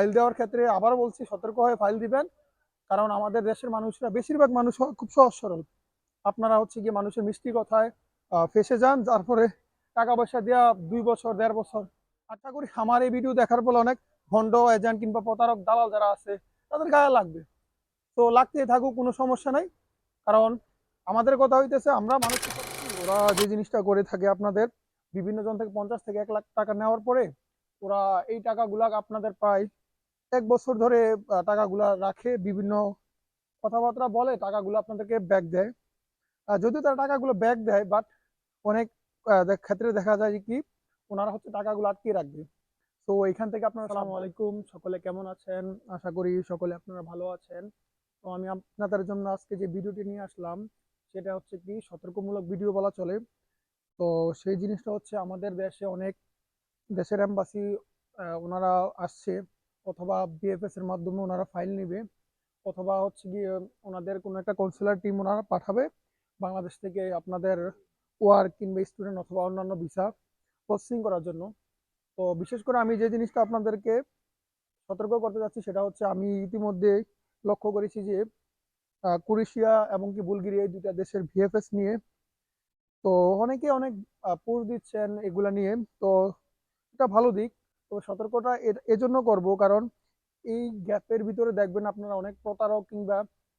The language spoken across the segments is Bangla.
ফাইল দেওয়ার ক্ষেত্রে আবারও বলছি, সতর্ক হয়ে ফাইল দিবেন। কারণ আমাদের দেশের মানুষরা, বেশিরভাগ মানুষ খুব সহজ সরল। আপনারা হচ্ছে গিয়ে মানুষের মিষ্টি কথায় ফেসে যান তারপরে টাকা পয়সা দেওয়া দুই বছর, দেড় বছর। আশা করি আমার এই ভিডিও দেখার পর অনেক ভণ্ড এজেন্ট কিংবা প্রতারক, দালাল যারা আছে, তাদের গায়ে লাগবে। তো লাগতেই থাকুক, কোনো সমস্যা নাই। কারণ আমাদের কথা হইতেছে, আমরা মানুষ ওরা যে জিনিসটা করে থাকে আপনাদের, বিভিন্ন জন থেকে পঞ্চাশ থেকে এক লাখ টাকা নেওয়ার পরে, ওরা এই টাকাগুলা আপনাদের প্রায় এক বছর ধরে টাকাগুলা রাখে বিভিন্ন কথাবার্তা বলে টাকাগুলো আপনাদেরকে ব্যাক দেয়। যদিও তারা টাকাগুলো ব্যাক দেয় বাট অনেক ক্ষেত্রে দেখা যায় কি ওনারা হচ্ছে টাকাগুলো আটকে রাখবে। তো এখান থেকে আপনারা আসসালামু আলাইকুম সকলে কেমন আছেন? আশা করি সকলে আপনারা ভালো আছেন। তো আমি আপনাদের জন্য আজকে যে ভিডিওটি নিয়ে আসলাম সেটা হচ্ছে কি সতর্কমূলক ভিডিও বলা চলে। তো সেই জিনিসটা হচ্ছে আমাদের দেশে অনেক দেশের এম্বাসি ওনারা আসছে। অথবা বিএফএস এর মাধ্যমে ওনারা ফাইল নেবে অথবা হচ্ছে গিয়ে ওনাদের কোনো একটা কনসুলার টিম ওনারা পাঠাবে বাংলাদেশ থেকে আপনাদের ওয়ার্ক কিংবা স্টুডেন্ট অথবা অন্যান্য ভিসা প্রসেসিং করার জন্য। তো বিশেষ করে আমি যে জিনিসটা আপনাদেরকে সতর্ক করতে যাচ্ছি সেটা হচ্ছে আমি ইতিমধ্যে লক্ষ্য করেছি যে আহ, ক্রোয়েশিয়া এবং কি বুলগেরিয়া এই দুটা দেশের ভিএফএস নিয়ে। তো অনেকে অনেক পোস্ট দিচ্ছেন এগুলা নিয়ে। তো এটা ভালো দিক। তো সতর্কতা এ- এজন্য করব। কারণ এই গ্যাপের ভিতরে দেখবেন আপনারা অনেক প্রতারক কিংবা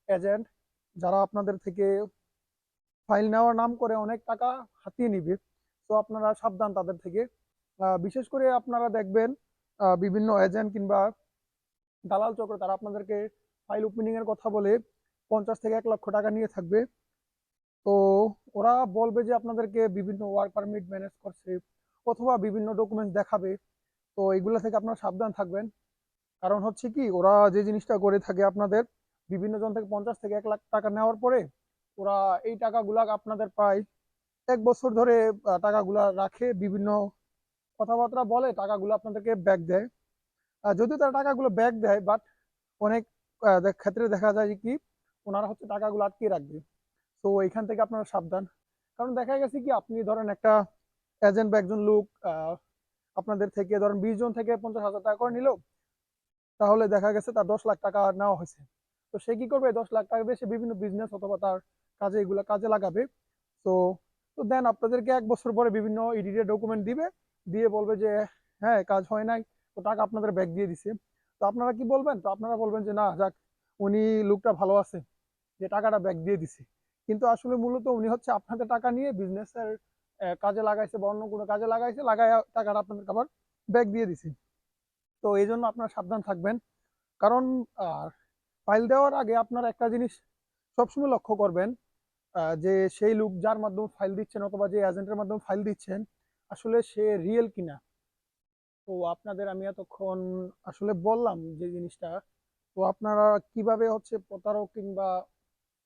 এজেন্ট যারা আপনাদের থেকে ফাইল নেওয়ার নাম করে অনেক টাকা হাতিয়ে নিবে। তো আপনারা সাবধান তাদের থেকে। বিশেষ করে আপনারা দেখবেন বিভিন্ন এজেন্ট কিংবা দালাল চক্র, তারা আপনাদেরকে ফাইল ওপেনিং এর কথা বলে পঞ্চাশ থেকে এক লক্ষ টাকা নিয়ে থাকবে। তো ওরা বলবে যে আপনাদেরকে বিভিন্ন ওয়ার্ক পারমিট ম্যানেজ করছে অথবা বিভিন্ন ডকুমেন্টস দেখাবে। তো এগুলা থেকে আপনারা সাবধান থাকবেন। কারণ হচ্ছে কি, ওরা যে জিনিসটা করে থাকে আপনাদের, বিভিন্ন জন থেকে পঞ্চাশ থেকে এক লাখ টাকা নেওয়ার পরে ওরা এই টাকাগুলা আপনাদের পায় এক বছর ধরে টাকাগুলা রাখে, বিভিন্ন কথাবার্তা বলে, টাকাগুলো আপনাদেরকে ব্যাক দেয়। যদিও তারা টাকাগুলো ব্যাক দেয় বাট অনেক ক্ষেত্রে দেখা যায় কি, ওনারা হচ্ছে টাকাগুলো আটকে রাখবে। তো এইখান থেকে আপনারা সাবধান। কারণ দেখা গেছে কি, আপনি ধরেন একটা এজেন্ট বা একজন লোক আপনাদের থেকে, ধরেন বিশ জন থেকে পঞ্চাশ হাজার টাকা করে নিল, তাহলে দেখা গেছে তার দশ লাখ টাকা নেওয়া হয়েছে। তো সে কি করবে? দশ লাখ টাকা দিয়ে সে বিভিন্ন বিজনেস অথবা তার কাজে এগুলো কাজে লাগাবে। তো তো দেন আপনাদেরকে এক বছর পরে বিভিন্ন ইডিটেড ডকুমেন্ট দিবে, দিয়ে বলবে যে হ্যাঁ কাজ হয় নাই, তো টাকা আপনাদের ব্যাক দিয়ে দিছে। তো আপনারা কি বলবেন? তো আপনারা বলবেন যে, না, যাক, উনি লোকটা ভালো আছে, যে টাকাটা ব্যাক দিয়ে দিছে। কিন্তু আসলে মূলত উনি হচ্ছে আপনাদের টাকা নিয়ে বিজনেসের কাজে লাগাইছে বা অন্য কোনো কাজে লাগাইছে লাগায় টাকাটা আপনাদের আবার ব্যাক দিয়ে দিছে। তো এই জন্য আপনারা সাবধান থাকবেন। কারণ ফাইল দেওয়ার আগে আপনারা একটা জিনিস সবসময় লক্ষ্য করবেন যে সেই লোক যার মাধ্যমে ফাইল দিচ্ছেন অথবা যে এজেন্টের মাধ্যমে ফাইল দিচ্ছেন, আসলে সে রিয়েল কিনা? তো আপনাদের আমি এতক্ষণ আসলে বললাম যে জিনিসটা। তো আপনারা কীভাবে হচ্ছে প্রতারক কিংবা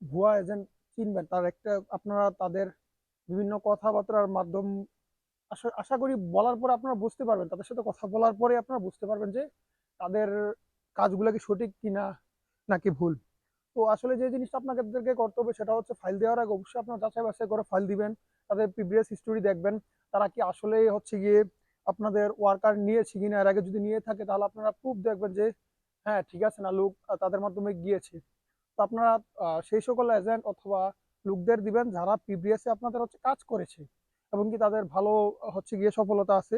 ভুয়া এজেন্ট চিনবেন? তার একটা, আপনারা তাদের বিভিন্ন কথাবার্তার মাধ্যম আশা আশা করি বলার পরে আপনারা বুঝতে পারবেন। তাদের সাথে কথা বলার পরে আপনারা বুঝতে পারবেন যে তাদের কাজগুলো কি সঠিক কিনা নাকি ভুল। তো আসলে যে জিনিসটা আপনাদেরকে করতে হবে সেটা হচ্ছে ফাইল দেওয়ার আগে অবশ্যই আপনার যাচাই বাছাই করে ফাইল দিবেন, তাদের প্রিভিয়াস হিস্টোরি দেখবেন, তারা কি আসলে হচ্ছে গিয়ে আপনাদের ওয়ার্কার নিয়েছে কিনা, এর আগে যদি নিয়ে থাকে তাহলে আপনারা প্রুফ দেখবেন যে হ্যাঁ ঠিক আছে না লোক তাদের মাধ্যমে গিয়েছে। তো আপনারা সেই সকল এজেন্ট অথবা লোকদের দিবেন যারা প্রিভিয়াসে আপনাদের হচ্ছে কাজ করেছে এবং কি তাদের ভালো হচ্ছে গিয়ে সফলতা আছে।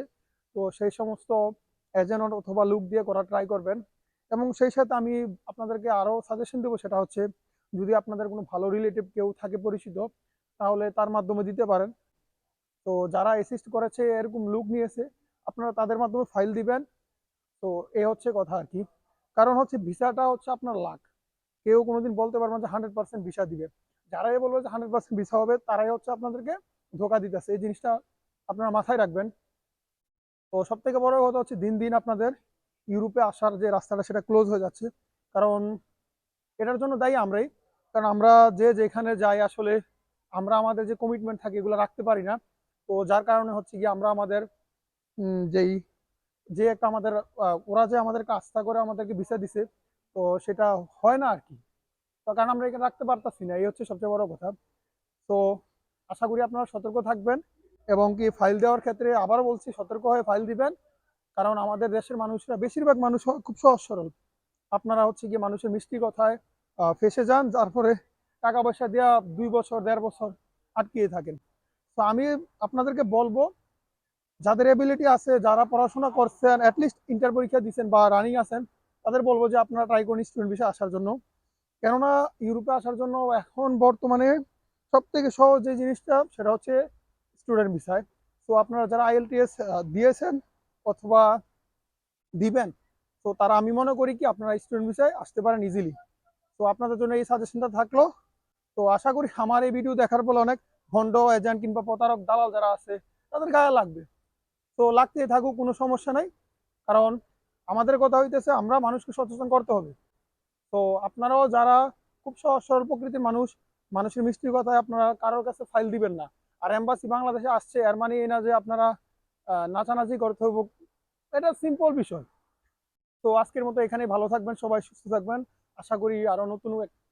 তো সেই সমস্ত এজেন্ট অথবা লুক দিয়ে করা ট্রাই করবেন। এবং সেই সাথে আমি আপনাদেরকে আরও সাজেশন দেবো, সেটা হচ্ছে যদি আপনাদের কোনো ভালো রিলেটিভ কেউ থাকে পরিচিত, তাহলে তার মাধ্যমে দিতে পারেন। তো যারা অ্যাসিস্ট করেছে, এরকম লুক নিয়েছে, আপনারা তাদের মাধ্যমে ফাইল দিবেন। তো এ হচ্ছে কথা আর কি। কারণ হচ্ছে ভিসাটা হচ্ছে আপনার লাখ কেউ কোনোদিন বলতে পারবেন যে হান্ড্রেড পার্সেন্ট ভিসা দিবে। যারাই বলবে যে হান্ড্রেড পার্সেন্ট ভিসা হবে, তারাই হচ্ছে আপনাদেরকে ধোকা দিতেছে। এই জিনিসটা আপনারা মাথায় রাখবেন। তো সব থেকে বড় কথা হচ্ছে দিন দিন আপনাদের ইউরোপে আসার যে রাস্তাটা, সেটা ক্লোজ হয়ে যাচ্ছে। কারণ এটার জন্য দায়ী আমরাই। কারণ আমরা যে যেখানে যাই আসলে আমরা আমাদের যে কমিটমেন্ট থাকে, এগুলো রাখতে পারি না। তো যার কারণে হচ্ছে কি আমরা আমাদের যেই, যে একটা আমাদের ওরা যে আমাদেরকে আস্থা করে আমাদেরকে ভিসা দিছে, তো সেটা হয় না আর কি। তো কারণ আমরা এখানে রাখতে পারতাছি না, এই হচ্ছে সবচেয়ে বড় কথা। তো আশা করি আপনারা সতর্ক থাকবেন এবং কি ফাইল দেওয়ার ক্ষেত্রে আবার বলছি, সতর্ক হয়ে ফাইল দিবেন। কারণ আমাদের দেশের মানুষরা, বেশিরভাগ মানুষ খুব সহজ সরল আপনারা হচ্ছে গিয়ে মানুষের মিষ্টি কথায় ফেসে যান, যার তারপরে টাকা পয়সা দেওয়া দুই বছর, দেড় বছর আটকিয়ে থাকেন। তো আমি আপনাদেরকে বলব, যাদের এবিলিটি আছে, যারা পড়াশোনা করছেন অ্যাটলিস্ট ইন্টার পরীক্ষা দিচ্ছেন বা রানিং আছেন, তাদের বলব যে আপনারা ট্রাই করুন স্টুডেন্ট বিষয়ে আসার জন্য। কেননা ইউরোপে আসার জন্য এখন বর্তমানে সব থেকে সহজ যে জিনিসটা, সেটা হচ্ছে স্টুডেন্ট বিষয় তো আপনারা যারা আইএলটিএস দিয়েছেন অথবা দিবেন তো তারা আমি মনে করি কি আপনারা স্টুডেন্ট বিষয়ে আসতে পারেন ইজিলি তো আপনাদের জন্য এই সাজেশনটা থাকল। তো, আশা করি আমার এই ভিডিও দেখার পরে অনেক ভণ্ড এজেন্ট কিংবা প্রতারক, দালাল যারা আছে, তাদের গায়ে লাগবে। তো লাগতে থাকুক, কোনো সমস্যা নাই। কারণ আমাদের কথা হইতেছে, আমরা মানুষকে সচেতন করতে হবে। তো আপনারাও যারা খুব সহজ সরল প্রকৃতির মানুষ, মানুষের মিষ্টির কথায় আপনারা কারোর কাছে ফাইল দিবেন না। আর এম্বাসি বাংলাদেশে আসছে, এর মানে এই না যে আপনারা নাচানাচি করতে হবে, এটা সিম্পল বিষয়। তো আজকের মতো এখানে ভালো থাকবেন, সবাই সুস্থ থাকবেন। আশা করি আরও নতুন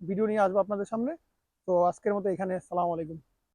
ভিডিও নিয়ে আসব আপনাদের সামনে। তো আজকের মতো এখানে সালাম আলাইকুম।